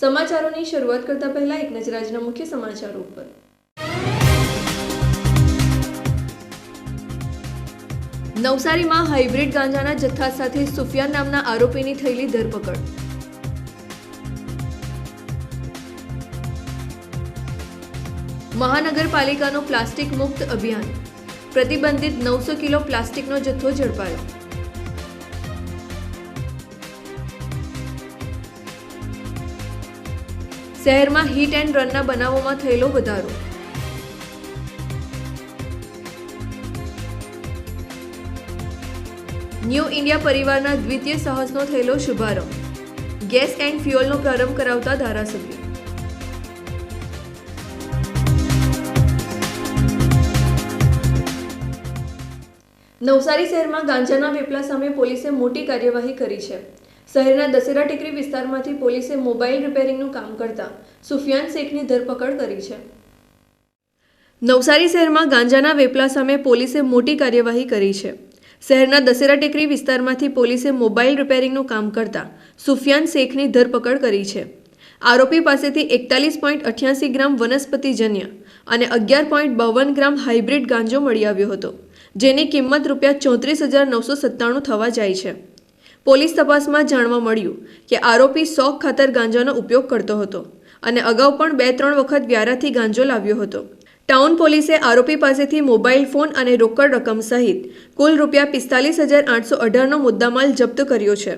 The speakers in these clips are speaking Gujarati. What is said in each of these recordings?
સમાચારોની શરૂઆત કરતા પહેલા એક નજર આજના મુખ્ય સમાચારો ઉપર. નવસારીમાં હાઇબ્રિડ ગાંજાના જથ્થા સાથે સુફિયાન નામના આરોપીની થયેલી ધરપકડ. મહાનગરપાલિકાનું પ્લાસ્ટિક મુક્ત અભિયાન. પ્રતિબંધિત નવસો કિલો પ્લાસ્ટિકનો જથ્થો ઝડપાયો. શહેરમાં હિટ એન્ડ રનના બનાવોમાં થયેલો વધારો. ન્યૂ ઇન્ડિયા પરિવારના દ્વિતીય સાહસનો થયેલો શુભારંભ. ગેસ એન્ડ ફ્યુઅલનો પ્રારંભ કરાવતા ધારાસભ્ય. નવસારી શહેરમાં ગાંજાના વેપલા સામે પોલીસે મોટી કાર્યવાહી કરી છે. શહેરના દશેરા ટેકરી વિસ્તારમાંથી પોલીસે મોબાઈલ રિપેરિંગનું કામ કરતા સુફિયાન શેખની ધરપકડ કરી છે. નવસારી શહેરમાં ગાંજાના વેપલા સામે પોલીસે મોટી કાર્યવાહી કરી છે. શહેરના દશેરા ટેકરી વિસ્તારમાંથી પોલીસે મોબાઈલ રિપેરિંગનું કામ કરતા સુફિયાન શેખની ધરપકડ કરી છે. આરોપી પાસેથી એકતાલીસ પોઈન્ટ અઠ્યાસી ગ્રામ વનસ્પતિજન્ય અને અગિયાર પોઈન્ટ બાવન ગ્રામ હાઇબ્રિડ ગાંજો મળી આવ્યો હતો, જેની કિંમત રૂપિયા ચોત્રીસ હજાર નવસો સત્તાણું થવા જાય છે. પોલીસ તપાસમાં જાણવા મળ્યું કે આરોપી શોખ ખાતર ગાંજાનો ઉપયોગ કરતો હતો અને અગાઉ પણ બે ત્રણ વખત વ્યારાથી ગાંજો લાવ્યો હતો. ટાઉન પોલીસે આરોપી પાસેથી મોબાઈલ ફોન અને રોકડ રકમ સહિત કુલ રૂપિયા પિસ્તાલીસ હજાર આઠસો અઢારનો મુદ્દામાલ જપ્ત કર્યો છે.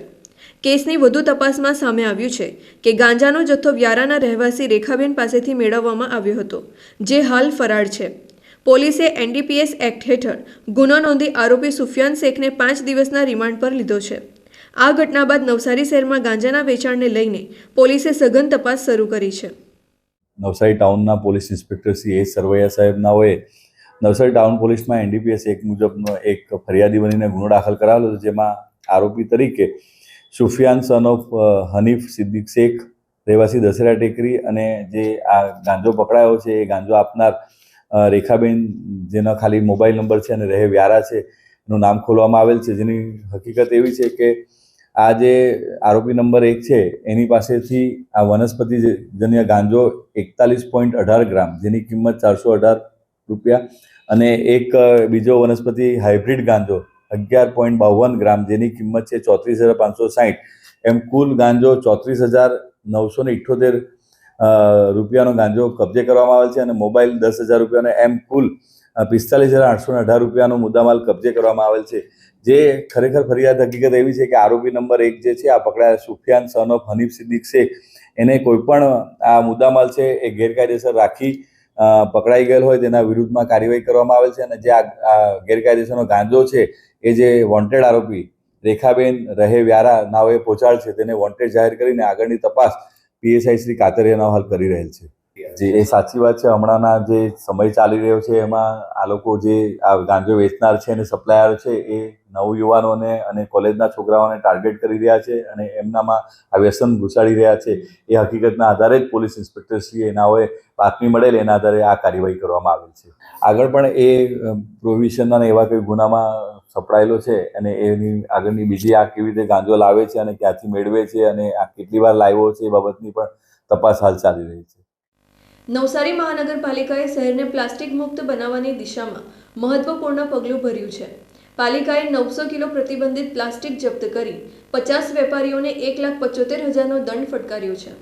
કેસની વધુ તપાસમાં સામે આવ્યું છે કે ગાંજાનો જથ્થો વ્યારાના રહેવાસી રેખાબેન પાસેથી મેળવવામાં આવ્યો હતો, જે હાલ ફરાર છે. પોલીસે એનડીપીએસ એક્ટ હેઠળ ગુનો નોંધી આરોપી સુફિયાન શેખને પાંચ દિવસના રિમાન્ડ પર લીધો છે. આ ઘટના બાદ નવસારી શહેરમાં ગાંજાના વેચાણને લઈને પોલીસે સઘન તપાસ શરૂ કરી છે. Navsari ટાઉનના police inspector Shri A Sarvaiya સાહેબનાઓએ Navsari town પોલીસમાં એનડીપીએસ એક મુજબનો એક ફરિયાદી બનીને ગુનો દાખલ કરાવેલો હતો, જેમાં આરોપી તરીકે સુફિયાન સન ઓફ હનીફ સિદ્દીક શેખ, રહેવાસી દશેરા ટેકરી અને જે આ ગાંજો પકડાયો છે, એ ગાંજો આપનાર રેખાબેન, જેનો ખાલી મોબાઈલ નંબર છે અને રહે વ્યારા છે, એનું નામ ખોલવામાં આવેલ છે. જેની હકીકત એવી છે કે આ જે આરોપી નંબર એક છે, એની પાસેથી આ વનસ્પતિ જન્ય ગાંજો એકતાલીસ પોઈન્ટ અઢાર ગ્રામ, જેની કિંમત ચારસો અઢાર રૂપિયા અને એક બીજો વનસ્પતિ હાઇબ્રિડ ગાંજો અગિયાર પોઈન્ટ બાવન ગ્રામ, જેની કિંમત છે ચોત્રીસ હજાર પાંચસો સાહીઠ એમ કુલ ગાંજો ચોત્રીસ હજાર નવસો ને ઇઠ્ઠોતેર રૂપિયાનો ગાંજો કબજે કરવામાં આવેલ છે અને મોબાઈલ દસ હજાર રૂપિયાનો એમ કુલ પિસ્તાલીસ હજાર આઠસો અઢાર રૂપિયાનો મુદ્દામાલ કબજે કરવામાં આવેલ છે. જે ખરેખર ફરિયાદ હકીકત એવી છે કે આરોપી નંબર એક જે છે, આ પકડાયા સુફિયાન સન ઓફ હનીફ સિદ્દીક શેખ. એને કોઈ પણ, આ મુદ્દામાલ છે એ ગેરકાયદેસર રાખી પકડાઈ ગયેલ હોય તેના વિરુદ્ધમાં કાર્યવાહી કરવામાં આવેલ છે અને જે આ આ ગેરકાયદેસરનો ગાંજો છે એ જે વોન્ટેડ આરોપી રેખાબેન રહે વ્યારા નાવે પહોંચાડ છે, તેને વોન્ટેડ જાહેર કરીને આગળની તપાસ પીએસઆઈ શ્રી કાતરિયાનો હાલ કરી રહેલ છે. જે એ સાચી વાત છે, હમણાંના જે સમય ચાલી રહ્યો છે, એમાં આ લોકો જે આ ગાંજો વેચનાર છે અને સપ્લાયર છે, એ નવયુવાનોને અને કોલેજના છોકરાઓને ટાર્ગેટ કરી રહ્યા છે અને એમનામાં આ વ્યસન ઘૂસાડી રહ્યા છે. એ હકીકતના આધારે જ પોલીસ ઇન્સ્પેક્ટર એના એનાઓએ બાતમી મળેલ, એના આધારે આ કાર્યવાહી કરવામાં આવેલ છે. આગળ પણ એ પ્રોવિશનના એવા કોઈ ગુનામાં સપડાયેલો છે અને એની આગળની બીજી આ કેવી રીતે ગાંજો લાવે છે અને ક્યાંથી મેળવે છે અને આ કેટલી વાર લાવ્યો છે એ બાબતની પણ તપાસ હાલ ચાલી રહી છે. નવસારી મહાનગરપાલિકાએ શહેરને પ્લાસ્ટિક મુક્ત બનાવવાની દિશામાં મહત્વપૂર્ણ પગલું ભર્યું છે. પાલિકાએ નવસો કિલો પ્રતિબંધિત પ્લાસ્ટિક જપ્ત કરી પચાસ વેપારીઓને એક લાખ પચોતેર હજારનો દંડ ફટકાર્યો છે.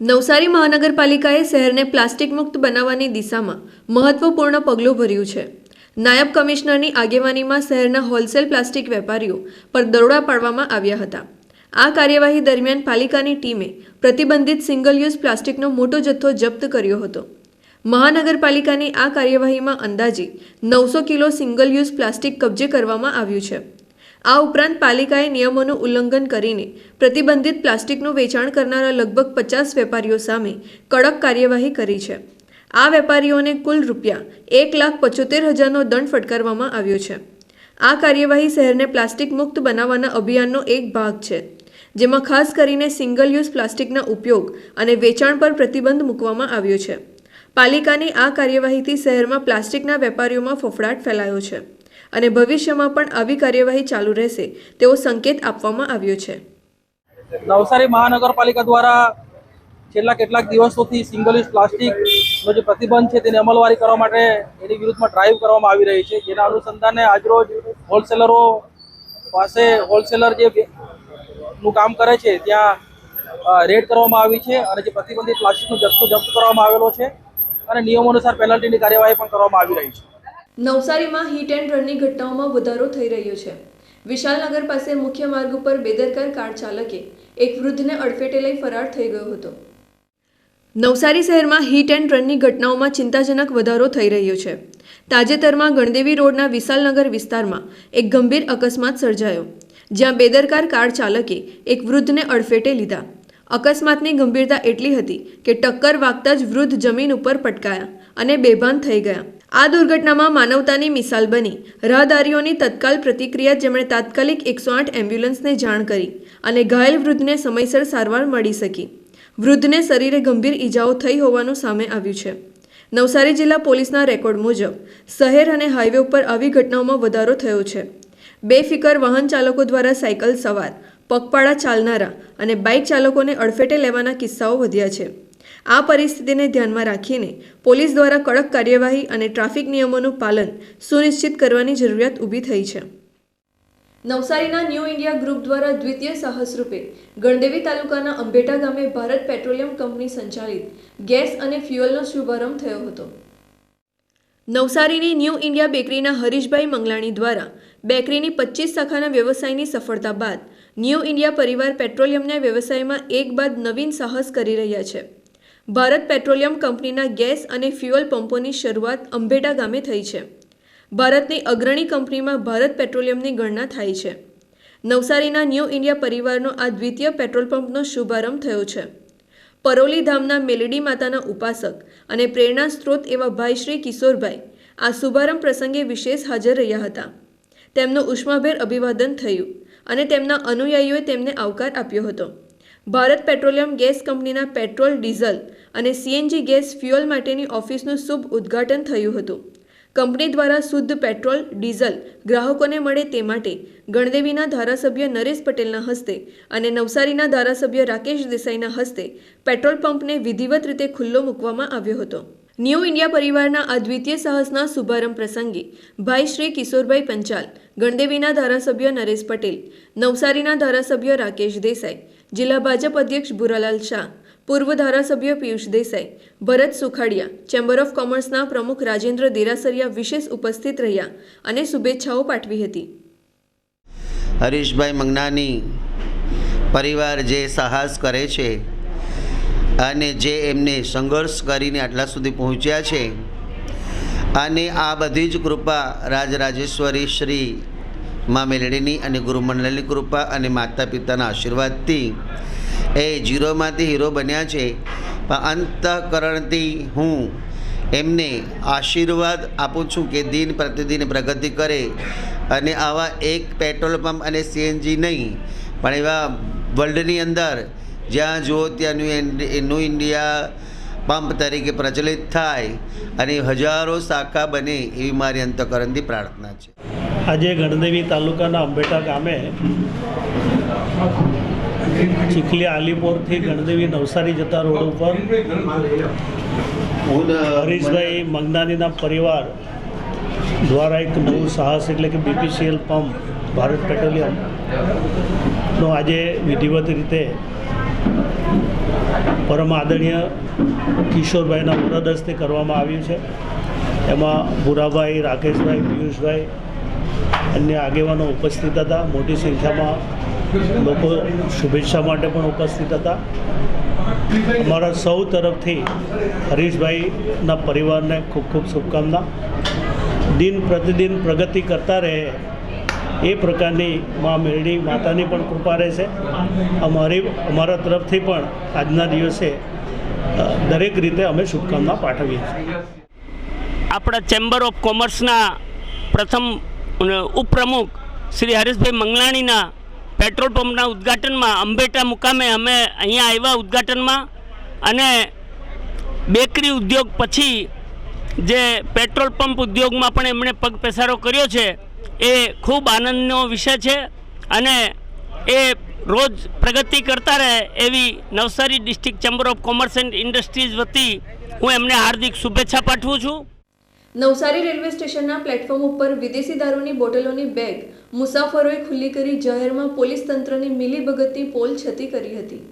નવસારી મહાનગરપાલિકાએ શહેરને પ્લાસ્ટિક મુક્ત બનાવવાની દિશામાં મહત્વપૂર્ણ પગલું ભર્યું છે. નાયબ કમિશનરની આગેવાનીમાં શહેરના હોલસેલ પ્લાસ્ટિક વેપારીઓ પર દરોડા પાડવામાં આવ્યા હતા. આ કાર્યવાહી દરમિયાન પાલિકાની ટીમે પ્રતિબંધિત સિંગલ યુઝ પ્લાસ્ટિકનો મોટો જથ્થો જપ્ત કર્યો હતો. મહાનગરપાલિકાની આ કાર્યવાહીમાં અંદાજે નવસો કિલો સિંગલ યુઝ પ્લાસ્ટિક કબજે કરવામાં આવ્યું છે. આ ઉપરાંત પાલિકાએ નિયમોનું ઉલ્લંઘન કરીને પ્રતિબંધિત પ્લાસ્ટિકનું વેચાણ કરનારા લગભગ પચાસ વેપારીઓ સામે કડક કાર્યવાહી કરી છે. આ વેપારીઓને કુલ રૂપિયા એક લાખ પચોતેર હજારનો દંડ ફટકારવામાં આવ્યો છે. આ કાર્યવાહી શહેરને પ્લાસ્ટિક મુક્ત બનાવવાના અભિયાનનો એક ભાગ છે. જેમાં ખાસ કરીને સિંગલ યુઝ પ્લાસ્ટિકના ઉપયોગ અને વેચાણ પર પ્રતિબંધ મૂકવામાં આવ્યો છે. પાલિકાની આ કાર્યવાહીથી શહેરમાં પ્લાસ્ટિકના વેપારીઓમાં ફફડાટ ફેલાયો છે અને ભવિષ્યમાં પણ આવી કાર્યવાહી ચાલુ રહેશે તેવો સંકેત આપવામાં આવ્યો છે. નવસારી મહાનગરપાલિકા દ્વારા છેલ્લા કેટલાક દિવસોથી સિંગલ યુઝ પ્લાસ્ટિકનો જે પ્રતિબંધ છે તેની અમલવારી કરવા માટે એની વિરુદ્ધમાં ડ્રાઈવ કરવામાં આવી રહી છે. જેના અનુસંધાને આજરોજ હોલસેલરો પાસે હોલસેલર જે નું કામ કરે છે, ત્યાં રેડ કરવામાં આવી છે અને જે પ્રતિબંધિત પ્લાસ્ટિકનો જથ્થો જપ્ત કરવામાં આવેલો છે અને નિયમો અનુસાર પેનલ્ટીની કાર્યવાહી પણ કરવામાં આવી રહી છે. નવસારીમાં હિટ એન્ડ રનની ઘટનાઓમાં વધારો થઈ રહ્યો છે. વિશાલનગર પાસે મુખ્ય માર્ગ ઉપર બેદરકાર કાર ચાલકે એક વૃદ્ધને અડફેટે લઈ ફરાર થઈ ગયો હતો. નવસારી શહેરમાં હિટ એન્ડ રનની ઘટનાઓમાં ચિંતાજનક વધારો થઈ રહ્યો છે. તાજેતરમાં ગણદેવી રોડના વિશાલનગર વિસ્તારમાં એક ગંભીર અકસ્માત સર્જાયો. જ્યાં બેદરકાર કાર ચાલકે એક વૃદ્ધને અડફેટે લીધા. અકસ્માતની ગંભીરતા એટલી હતી કે ટક્કર વાગતા જ વૃદ્ધ જમીન ઉપર પટકાયા અને બેભાન થઈ ગયા. આ દુર્ઘટનામાં માનવતાની મિસાલ બની. રાહદારીઓની તત્કાલ પ્રતિક્રિયા જેમણે તાત્કાલિક એકસો આઠ એમ્બ્યુલન્સને જાણ કરી અને ઘાયલ વૃદ્ધને સમયસર સારવાર મળી શકી. વૃદ્ધને શરીરે ગંભીર ઈજાઓ થઈ હોવાનું સામે આવ્યું છે. નવસારી જિલ્લા પોલીસના રેકોર્ડ મુજબ શહેર અને હાઈવે ઉપર આવી ઘટનાઓમાં વધારો થયો છે. બેફિકર વાહન ચાલકો દ્વારા સાયકલ સવાર, પગપાળા ચાલનારા અને બાઇક ચાલકોને અડફેટે લેવાના કિસ્સાઓ વધ્યા છે. આ પરિસ્થિતિને ધ્યાનમાં રાખીને પોલીસ દ્વારા કડક કાર્યવાહી અને ટ્રાફિક નિયમોનું પાલન સુનિશ્ચિત કરવાની જરૂરિયાત ઊભી થઈ છે. નવસારીના ન્યૂ ઇન્ડિયા ગ્રુપ દ્વારા દ્વિતીય સાહસ રૂપે ગણદેવી તાલુકાના અંબેટા ગામે ભારત પેટ્રોલિયમ કંપની સંચાલિત ગેસ અને ફ્યુઅલનો શુભારંભ થયો હતો. નવસારીની ન્યૂ ઇન્ડિયા બેકરીના હરીશભાઈ મંગલાણી દ્વારા બેકરીની પચીસ શાખાના વ્યવસાયની સફળતા બાદ ન્યૂ ઇન્ડિયા પરિવાર પેટ્રોલિયમના વ્યવસાયમાં એક બાદ નવીન સાહસ કરી રહ્યા છે. ભારત પેટ્રોલિયમ કંપનીના ગેસ અને ફ્યુઅલ પંપોની શરૂઆત અંભેટા ગામે થઈ છે. ભારતની અગ્રણી કંપનીમાં ભારત પેટ્રોલિયમની ગણના થાય છે. નવસારીના ન્યૂ ઇન્ડિયા પરિવારનો આ દ્વિતીય પેટ્રોલ પંપનો શુભારંભ થયો છે. પરોલી ધામના મેલડી માતાના ઉપાસક અને પ્રેરણા સ્ત્રોત એવા ભાઈ શ્રી કિશોરભાઈ આ શુભારંભ પ્રસંગે વિશેષ હાજર રહ્યા હતા. તેમનું ઉષ્માભેર અભિવાદન થયું અને તેમના અનુયાયીઓએ તેમને આવકાર આપ્યો હતો. ભારત પેટ્રોલિયમ ગેસ કંપનીના પેટ્રોલ, ડીઝલ અને સીએનજી ગેસ ફ્યુઅલ માટેની ઓફિસનું શુભ ઉદ્ઘાટન થયું હતું. કંપની દ્વારા શુદ્ધ પેટ્રોલ, ડીઝલ ગ્રાહકોને મળે તે માટે ગણદેવીના ધારાસભ્ય નરેશ પટેલના હસ્તે અને નવસારીના ધારાસભ્ય રાકેશ દેસાઈના હસ્તે પેટ્રોલ પંપને વિધિવત રીતે ખુલ્લો મૂકવામાં આવ્યો હતો. ન્યૂ ઇન્ડિયા પરિવારના અદ્વિતીય દ્વિતીય સાહસના શુભારંભ પ્રસંગે ભાઈ શ્રી કિશોરભાઈ પંચાલ, ગણદેવીના ધારાસભ્ય નરેશ પટેલ, નવસારીના ધારાસભ્ય રાકેશ દેસાઈ, જિલ્લા ભાજપ અધ્યક્ષ ભુરાલાલ શાહ, પૂર્વ ધારાસભ્ય પિયુષ દેસાઈ, ભરત સુખાડિયા, ચેમ્બર ઓફ કોમર્સના પ્રમુખ રાજેન્દ્ર દેરાસરિયા વિશેષ ઉપસ્થિત રહ્યા અને શુભેચ્છાઓ પાઠવી હતી. હરીશભાઈ મંગનાની પરિવાર જે સાહસ કરે છે અને જે એમને સંઘર્ષ કરીને આટલા સુધી પહોંચ્યા છે, અને આ બધી જ કૃપા રાજરાજેશ્વરી શ્રી મા મેલડીની અને ગુરુમંડળની કૃપા અને માતા પિતાના આશીર્વાદથી એ જીરોમાંથી હીરો બન્યા છે. પણ અંતઃકરણથી હું એમને આશીર્વાદ આપું છું કે દિન પ્રતિદિન પ્રગતિ કરે અને આવા એક પેટ્રોલ પંપ અને સીએનજી નહીં, પણ એવા વર્લ્ડની અંદર જ્યાં જુઓ ત્યાં ન્યૂ ન્યૂ ઇન્ડિયા પંપ તરીકે પ્રચલિત થાય અને હજારો શાખા બને એવી મારી અંતકરણથી પ્રાર્થના છે. આજે ગણદેવી તાલુકાના અંબેટા ગામે ચીખલી આલીપોરથી ગણદેવી નવસારી જતા રોડ ઉપર હરીશભાઈ મગનાનીના પરિવાર દ્વારા એક નવું સાહસ એટલે કે બીપીસીએલ પંપ ભારત પેટ્રોલિયમ નો આજે વિધિવત રીતે પરમ આદરણીય કિશોરભાઈના વરદ હસ્તે કરવામાં આવ્યું છે. એમાં ભૂરાભાઈ, રાકેશભાઈ, પિયુષભાઈ અન્ય આગેવાનો ઉપસ્થિત હતા. મોટી સંખ્યામાં લોકો શુભેચ્છા માટે પણ ઉપસ્થિત હતા. અમારા સૌ તરફથી હરીશભાઈના પરિવારને ખૂબ ખૂબ શુભકામના. દિન પ્રતિદિન પ્રગતિ કરતા રહે એ પ્રકારની મા મેરડી માતાની પણ કૃપા રહેશે. અમારી, અમારા તરફથી પણ આજના દિવસે દરેક રીતે અમે શુભકામના પાઠવીએ છીએ. આપણા ચેમ્બર ઓફ કોમર્સના પ્રથમ ઉપપ્રમુખ શ્રી હરીશભાઈ મંગલાણીના પેટ્રોલ પંપના ઉદ્ઘાટનમાં અંબેટા મુકામે અમે અહીંયા આવ્યા ઉદ્ઘાટનમાં અને બેકરી ઉદ્યોગ પછી જે પેટ્રોલ પંપ ઉદ્યોગમાં પણ એમણે પગ પેસારો કર્યો છે એ ખૂબ આનંદનો વિષય છે અને એ રોજ પ્રગતિ કરતા રહે એવી Navsari district chamber of commerce and industries વતી હું એમને હાર્દિક શુભેચ્છા પાઠવું છું. નવસારી રેલવે સ્ટેશનના પ્લેટફોર્મ ઉપર વિદેશી દારૂની બોટલોની બેગ મુસાફરોએ ખુલ્લી કરી જાહેરમાં પોલીસ તંત્રની મિલીભગતની પોલ છતી કરી હતી.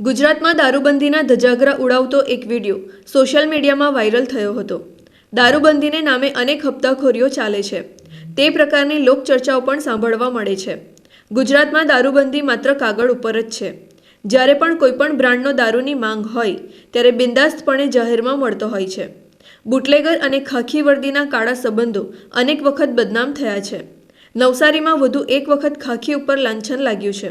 ગુજરાતમાં દારૂબંધીના ધજાગરા ઉડાવતો એક વીડિયો સોશિયલ મીડિયામાં વાયરલ થયો હતો. દારૂબંધીને નામે અનેક હપ્તાખોરીઓ ચાલે છે. તે પ્રકારની લોકચર્ચાઓ પણ સાંભળવા મળે છે. ગુજરાતમાં દારૂબંધી માત્ર કાગળ ઉપર જ છે. જ્યારે પણ કોઈપણ બ્રાન્ડનો દારૂની માંગ હોય, ત્યારે બિંદાસ્તપણે જાહેરમાં મળતો હોય છે. બુટલેગર અને ખાખી વર્દીના કાળા સંબંધો અનેક વખત બદનામ થયા છે. નવસારીમાં વધુ એક વખત ખાખી ઉપર લાંછન લાગ્યું છે.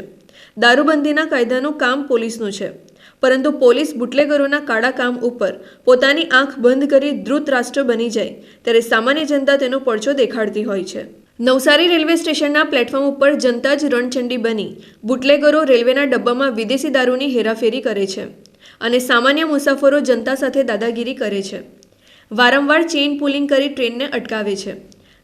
દારૂબંધીના કાયદાનું કામ પોલીસનું છે. પરંતુ પોલીસ બુટલેગરોના કાળા કામ ઉપર પોતાની આંખ બંધ કરી દ્રુત રાષ્ટ્ર બની જાય, ત્યારે સામાન્ય જનતા તેનો પડછો દેખાડતી હોય છે. નવસારી રેલવે સ્ટેશનના પ્લેટફોર્મ ઉપર જનતા જ રણચંડી બની બુટલેગરો રેલવેના ડબ્બામાં વિદેશી દારૂની હેરાફેરી કરે છે અને સામાન્ય મુસાફરો જનતા સાથે દાદાગીરી કરે છે. વારંવાર ચેઇન પુલિંગ કરી ટ્રેનને અટકાવે છે.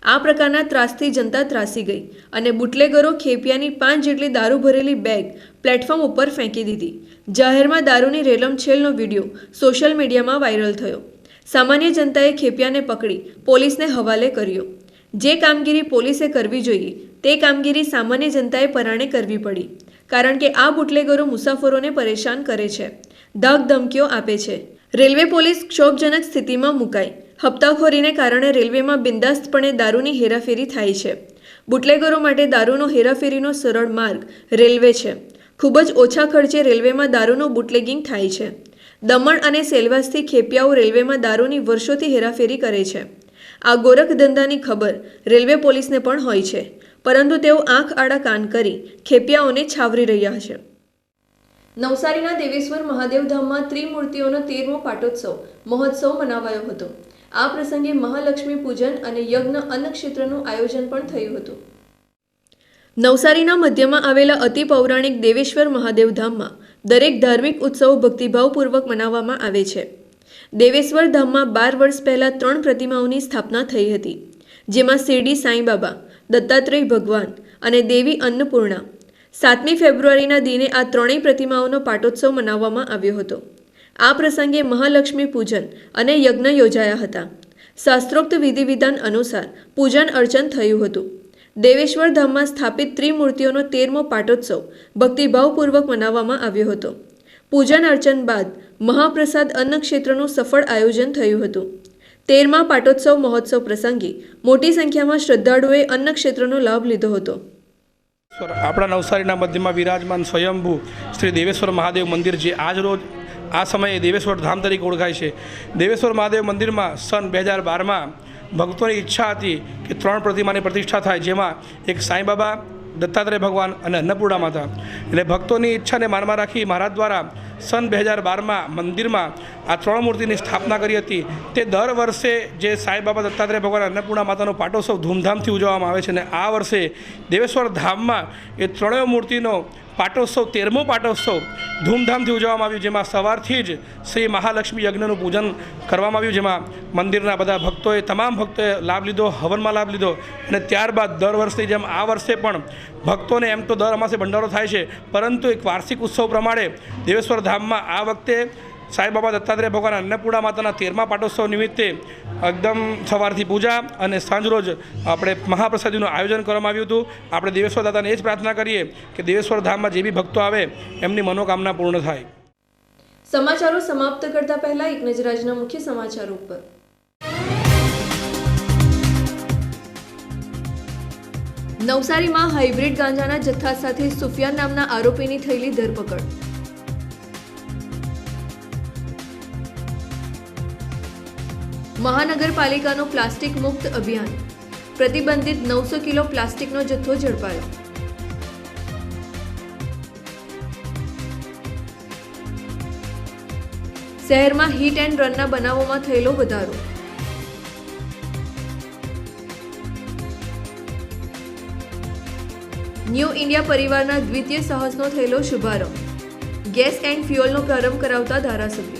આ પ્રકારના ત્રાસથી જનતા ત્રાસી ગઈ અને બુટલેગરો ખેપિયાની પાંચ જેટલી દારૂ ભરેલી બેગ પ્લેટફોર્મ ઉપર ફેંકી દીધી. જાહેરમાં દારૂની રેલમછેલનો વીડિયો સોશિયલ મીડિયામાં વાયરલ થયો. સામાન્ય જનતાએ ખેપિયાને પકડી પોલીસને હવાલે કર્યો. જે કામગીરી પોલીસે કરવી જોઈએ, તે કામગીરી સામાન્ય જનતાએ પરાણે કરવી પડી, કારણ કે આ બુટલેગરો મુસાફરોને પરેશાન કરે છે ધક ધમકીઓ આપે છે. રેલવે પોલીસ ક્ષોભજનક સ્થિતિમાં મુકાઈ. હપ્તાખોરીને કારણે રેલવેમાં બિંદાસ્તપણે દારૂની હેરાફેરી થાય છે. બુટલેગરો માટે દારૂનો હેરાફેરીનો સરળ માર્ગ રેલવે છે. ખૂબ જ ઓછા ખર્ચે રેલવેમાં દારૂનું બુટલેગિંગ થાય છે. દમણ અને સેલવાસથી ખેપિયાઓ રેલવેમાં દારૂની વર્ષોથી હેરાફેરી કરે છે. આ ગોરખ ધંધાની ખબર રેલવે પોલીસને પણ હોય છે. પરંતુ તેઓ આંખ આડા કાન કરી ખેપિયાઓને છાવરી રહ્યા છે. નવસારીના દેવેશ્વર મહાદેવધામમાં ત્રિમૂર્તિઓનો તેરમો પાટોત્સવ, મહોત્સવ મનાવાયો હતો. આ પ્રસંગે મહાલક્ષ્મી પૂજન અને યજ્ઞ અન્નક્ષેત્રનું આયોજન પણ થયું હતું. નવસારીના મધ્યમાં આવેલા અતિ પૌરાણિક દેવેશ્વર મહાદેવધામમાં દરેક ધાર્મિક ઉત્સવો ભક્તિભાવપૂર્વક મનાવવામાં આવે છે. દેવેશ્વર ધામમાં બાર વર્ષ પહેલાં ત્રણ પ્રતિમાઓની સ્થાપના થઈ હતી, જેમાં શિરડી સાંઈબાબા, દત્તાત્રેય ભગવાન અને દેવી અન્નપૂર્ણા સાતમી ફેબ્રુઆરીના દિને આ ત્રણેય પ્રતિમાઓનો પાટોત્સવ મનાવવામાં આવ્યો હતો. આ પ્રસંગે મહાલક્ષ્મી પૂજન અને યજ્ઞ યોજાયા હતા. શાસ્ત્રોક્ત વિધિવિધાન અનુસાર પૂજન અર્ચન થયું હતું. દેવેશ્વર ધામમાં સ્થાપિત ત્રિમૂર્તિઓનો તેરમો પાટોત્સવ ભક્તિભાવપૂર્વક મનાવવામાં આવ્યો હતો. પૂજન અર્ચન બાદ મહાપ્રસાદ અન્નક્ષેત્રનું સફળ આયોજન થયું હતું. તેરમા પાટોત્સવ મહોત્સવ પ્રસંગે મોટી સંખ્યામાં શ્રદ્ધાળુઓએ અન્નક્ષેત્રનો લાભ લીધો હતો. આપણા નવસારીના મધ્યમાં વિરાજમાન સ્વયંભૂ શ્રી દેવેશ્વર મહાદેવ મંદિર જે આજ રોજ, આ સમયે દેવેશ્વર ધામ તરીકે ઓળખાય છે. દેવેશ્વર મહાદેવ મંદિરમાં સન બે હજાર બારમાં ભક્તોની ઈચ્છા હતી કે ત્રણ પ્રતિમાની પ્રતિષ્ઠા થાય, જેમાં એક સાંઈબાબા દત્તાત્રેય ભગવાન અને અન્નપૂર્ણા માતા. એટલે ભક્તોની ઈચ્છાને માનમાં રાખી મહારાજ દ્વારા સન બે હજાર બારમાં મંદિરમાં આ ત્રણ મૂર્તિની સ્થાપના કરી હતી. તે દર વર્ષે જે સાંઈબાબા દત્તાત્રેય ભગવાન અન્નપૂર્ણા માતાનો પાટોત્સવ ધૂમધામથી ઉજવવામાં આવે છે અને આ વર્ષે દેવેશ્વર ધામમાં એ ત્રણેય મૂર્તિનો પાટોત્સવ, તેરમો પાટોત્સવ ધૂમધામથી ઉજવવામાં આવ્યું, જેમાં સવારથી જ શ્રી મહાલક્ષ્મી યજ્ઞનું પૂજન કરવામાં આવ્યું, જેમાં મંદિરના બધા ભક્તોએ, તમામ ભક્તોએ લાભ લીધો, હવનમાં લાભ લીધો અને ત્યારબાદ દર વર્ષની જેમ આ વર્ષે પણ ભક્તોને એમ તો દર અમાસે ભંડારો થાય છે, પરંતુ એક વાર્ષિક ઉત્સવ પ્રમાણે દેવેશ્વર ધામમાં આ વખતે સાંઈ બાબા દત્તાત્રેય ભગવાન અન્નપૂર્ણા માતાના તેરમા પાટોત્સવ નિમિત્તે એકદમ સવારથી પૂજા અને સાંજરોજ આપણે મહાપ્રસાદીનું આયોજન કરવામાં આવ્યું હતું. આપણે દેવેશ્વર દાદાને એ જ પ્રાર્થના કરીએ કે દેવેશ્વર ધામમાં જે બી ભક્તો આવે, એમની મનોકામના પૂર્ણ થાય. સમાચારો સમાપ્ત કરતા પહેલા એક નજર આજના મુખ્ય સમાચારો ઉપર. નવસારીમાં હાઇબ્રિડ ગાંજાના જથ્થા સાથે સુફિયાન નામના આરોપીની થયેલી ધરપકડ. મહાનગરપાલિકાનું પ્લાસ્ટિક મુક્ત અભિયાન. પ્રતિબંધિત નવસો કિલો પ્લાસ્ટિકનો જથ્થો ઝડપાયો. શહેરમાં હિટ એન્ડ રનના બનાવોમાં થયેલો વધારો. ન્યૂ ઇન્ડિયા પરિવારના દ્વિતીય સાહસનો થયેલો શુભારંભ. ગેસ એન્ડ ફ્યુઅલનો પ્રારંભ કરાવતા ધારાસભ્ય.